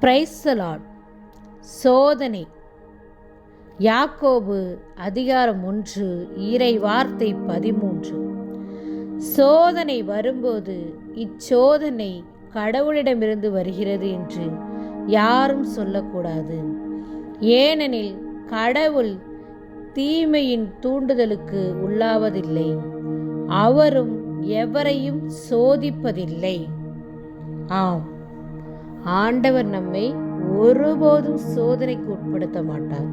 பிரைசலாட் சோதனை. யாக்கோபு அதிகாரம் ஒன்று இறை வார்த்தை பதிமூன்று. சோதனை வரும்போது இச்சோதனை கடவுளிடமிருந்து வருகிறது என்று யாரும் சொல்லக்கூடாது. ஏனெனில் கடவுள் தீமையின் தூண்டுதலுக்கு உள்ளாவதில்லை. அவரும் எவரையும் சோதிப்பதில்லை. ஆம். ஆண்டவர் நம்மை ஒருபோதும் சோதனைக்கு உட்படுத்த மாட்டார்.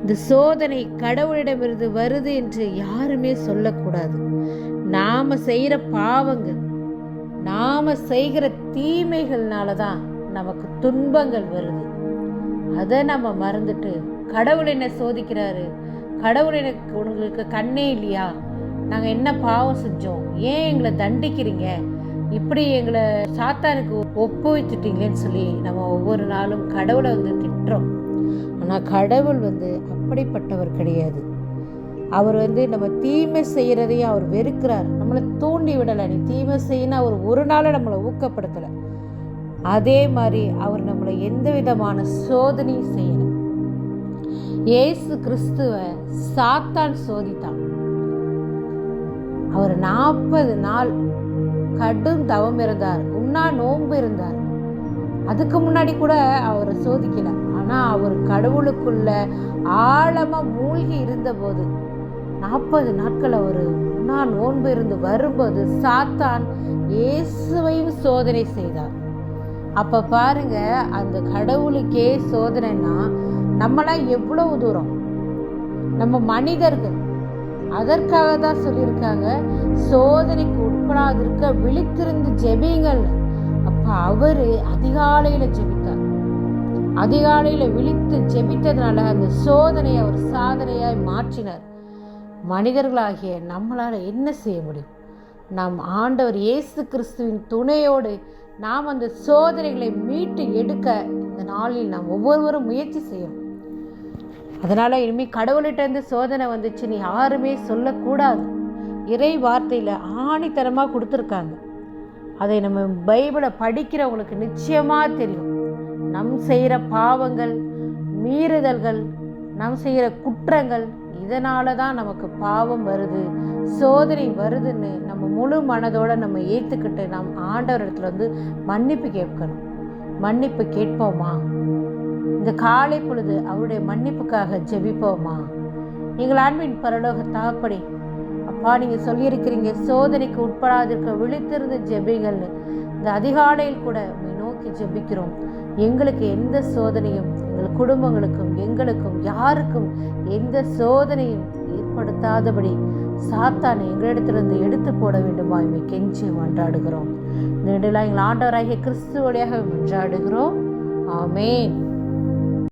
இந்த சோதனை கடவுளிடமிருந்து வருது என்று யாருமே சொல்லக்கூடாது. நாம செய்கிற பாவங்கள் நாம செய்கிற தீமைகள்னால தான் நமக்கு துன்பங்கள் வருது. அதை நம்ம மறந்துட்டு கடவுள் என்ன சோதிக்கிறாரு கடவுள் எனக்கு உங்களுக்கு கண்ணே இல்லையா? நாங்கள் என்ன பாவம் செஞ்சோம்? ஏன் எங்களை தண்டிக்கிறீங்க? இப்படி எங்களை சாத்தானுக்கு ஒப்பு சொல்லி நம்ம ஒவ்வொரு நாளும் கடவுளை வந்து திட்டுறோம். ஆனால் கடவுள் வந்து அப்படிப்பட்டவர் கிடையாது. அவர் வந்து நம்ம தீமை செய்கிறதையும் அவர் வெறுக்கிறார். நம்மளை தூண்டி விடலை. நீ தீமை செய்யணும் அவர் ஒரு நாளும் நம்மளை ஊக்கப்படுத்தலை. அதே மாதிரி அவர் நம்மளை எந்த விதமான சோதனையும் செய்யலை. இயேசு கிறிஸ்துவ சாத்தான் சோதித்தான். அவர் நாற்பது நாள் கடும் தவம் இருந்தார். உண்ணா நோன்பு இருந்தார். அதுக்கு முன்னாடி கூட அவரை சோதிக்கல. ஆனா அவர் கடவுளுக்குள்ள ஆழமா மூழ்கி இருந்தபோது நாற்பது நாட்கள் அவர் உண்ணா நோன்பு இருந்து வரும்போது சாத்தான் இயேசுவையும் சோதனை செய்தார். அப்ப பாருங்க அந்த கடவுளுக்கே சோதனைன்னா நம்மளாம் எவ்வளவு தூரம்? நம்ம மனிதர்கள் அதற்காக தான் சொல்லியிருக்காங்க. சோதனைக்கு உட்படாதிருக்க விழித்திருந்து ஜெபிங்கள் அப்போ அவர் அதிகாலையில் ஜெபித்தார். அதிகாலையில் விழித்து ஜெபித்ததுனால அந்த சோதனையை அவர் சாதனையாய் மாற்றினார். மனிதர்களாகிய நம்மளால் என்ன செய்ய முடியும்? நாம் ஆண்டவர் இயேசு கிறிஸ்துவின் துணையோடு நாம் அந்த சோதனைகளை மீட்டு எடுக்க இந்த நாளில் நாம் ஒவ்வொருவரும் முயற்சி செய்யணும். அதனால் இனிமேல் கடவுள்கிட்டேருந்து சோதனை வந்துச்சு. நீ யாருமே சொல்லக்கூடாது. இறை வார்த்தையில் ஆணித்தனமாக கொடுத்துருக்காங்க. அதை நம்ம பைபிளை படிக்கிறவங்களுக்கு நிச்சயமாக தெரியும். நம் செய்கிற பாவங்கள் மீறுதல்கள் நம் செய்கிற குற்றங்கள் இதனால தான் நமக்கு பாவம் வருது சோதனை வருதுன்னு நம்ம முழு மனதோடு நம்ம ஏற்றுக்கிட்டு நம் ஆண்டவர் இடத்துல வந்து மன்னிப்பு கேட்கணும். மன்னிப்பு கேட்போமா? இந்த காலை பொழுது அவருடைய மன்னிப்புக்காக ஜெபிப்போமா? எங்கள் அன்பின் பரலோக தகப்படி அப்பா நீங்கள் சொல்லியிருக்கிறீங்க சோதனைக்கு உட்படாதிருக்க விழித்திருந்து ஜெபிகள்னு இந்த அதிகாலையில் கூட நோக்கி ஜெபிக்கிறோம். எங்களுக்கு எந்த சோதனையும் எங்கள் குடும்பங்களுக்கும் எங்களுக்கும் யாருக்கும் எந்த சோதனையும் ஏற்படுத்தாதபடி சாத்தானை எங்களிடத்திலிருந்து எடுத்து போட வேண்டுமா இமை கெஞ்சி மன்றாடுகிறோம். நெடுலாம் எங்கள் ஆண்டவராகிய கிறிஸ்து வழியாக மன்றாடுகிறோம். ஆமேன்.